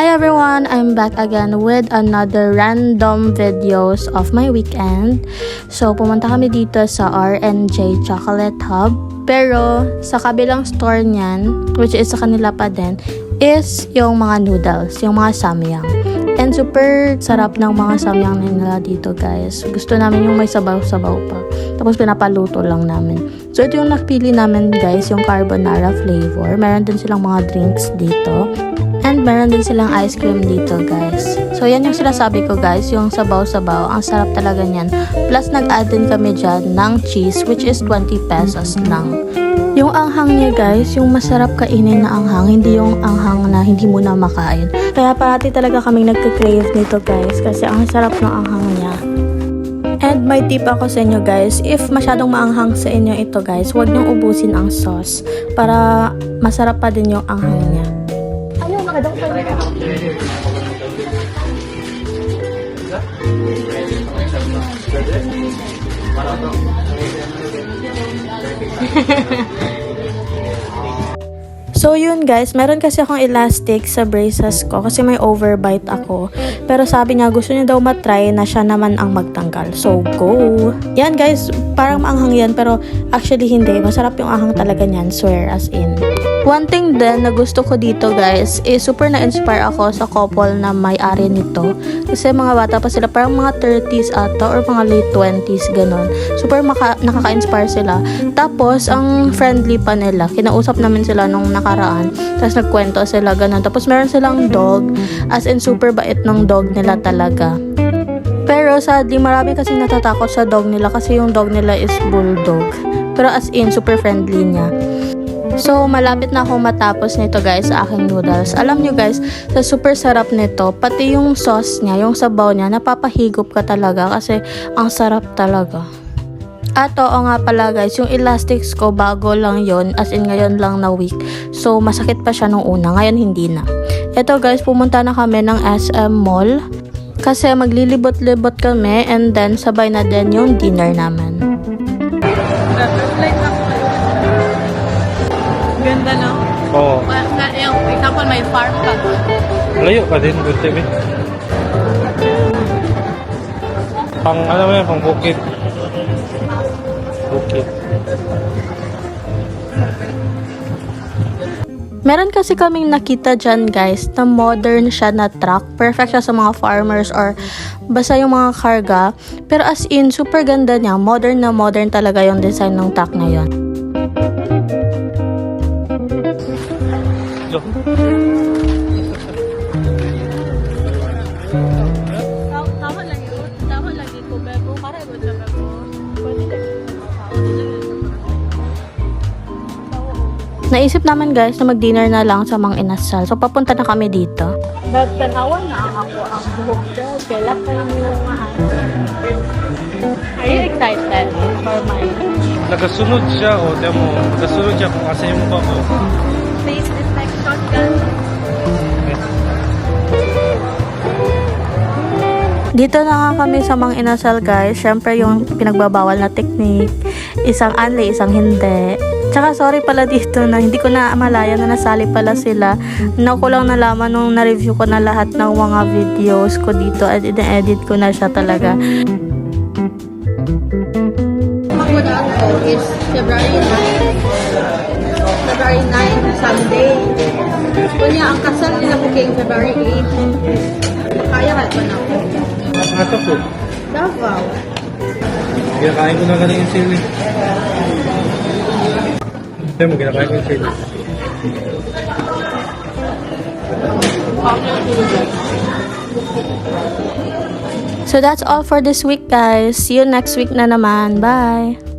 Hi everyone! I'm back again with another random videos of my weekend. So, pumunta kami dito sa RNJ Chocolate Hub. Pero, sa kabilang store niyan, which is sa kanila pa din, is yung mga noodles, yung mga samyang. And super sarap ng mga samyang nila dito guys. Gusto namin yung may sabaw-sabaw pa. Tapos pinapaluto lang namin. So ito yung napili namin guys, yung carbonara flavor. Meron din silang mga drinks dito. And meron din silang ice cream dito guys. So yan yung sinasabi ko guys, yung sabaw-sabaw. Ang sarap talaga niyan. Plus nag-add din kami dyan ng cheese which is 20 pesos lang. Yung anghang niya guys, yung masarap kainin na anghang, hindi yung anghang na hindi mo na makain. Kaya parati talaga kaming nagka-crave nito guys kasi ang sarap ng anghang niya. And may tip ako sa inyo guys, if masyadong maanghang sa inyo ito guys, huwag niyong ubusin ang sauce para masarap pa din yung anghang niya. Nakadang pa So yun guys, meron kasi akong elastic sa braces ko kasi may overbite ako. Pero sabi niya gusto niya daw matry na siya naman ang magtanggal. So go! Yan guys, parang maanghang yan pero actually hindi. Masarap yung anghang talaga niyan, swear as in. One thing din na gusto ko dito guys is super na-inspire ako sa couple na may-ari nito. Kasi mga bata pa sila, parang mga 30s ata or mga late 20s ganon. Super nakaka-inspire sila. Tapos, ang friendly pa nila. Kinausap namin sila nung nakaraan. Tapos nagkwento sila ganon. Tapos meron silang dog. As in, super bait ng dog nila talaga. Pero sadly, marami kasing natatakot sa dog nila kasi yung dog nila is bulldog. Pero as in, super friendly niya. So, malapit na akong matapos nito guys sa aking noodles. Alam nyo guys, sa super sarap nito, pati yung sauce niya, yung sabaw niya, napapahigop ka talaga kasi ang sarap talaga. At oo nga pala guys, yung elastics ko bago lang yon as in ngayon lang na week. So, masakit pa siya nung una, ngayon hindi na. Ito guys, pumunta na kami ng SM Mall. Kasi maglilibot-libot kami and then sabay na din yung dinner namin. Ganda no? Oo. Na- yung example, may farm pa. Layo pa din, good TV. Pang, ano mo yan, pang bukid. Bukid. Meron kasi kaming nakita dyan guys na modern siya na truck. Perfect siya sa mga farmers or basta yung mga karga. Pero as in, super ganda niya. Modern na modern talaga yung design ng truck na yun. Naisip namin guys na mag-dinner na lang sa Mang Inasal. So papunta na kami dito. Nagtanawan na ako ang buhok ko. Kailan ko yung mga Are you excited for my Nagasunod siya, o, tiyan mo. Nagasunod siya kung asa yung mukha ko. Dito na nga kami sa Mang Inasal guys. Syempre yung pinagbabawal na technique. Isang anli, isang hindi. Tsaka sorry pala dito na hindi ko na malaya na nasali pala sila. Na ko lang nalaman nung na-review ko na lahat ng mga videos ko dito at ina-edit ko na siya talaga. Is February 9. February 9, Sunday. Kunya, ang kasal nila kay February 8. Kaya ka pa na ako. Asa po. Davao. Ginakain ko na ganun yung sili. Tiyan mo, ginakain ko yung sili. So that's all for this week guys. See you next week na naman. Bye!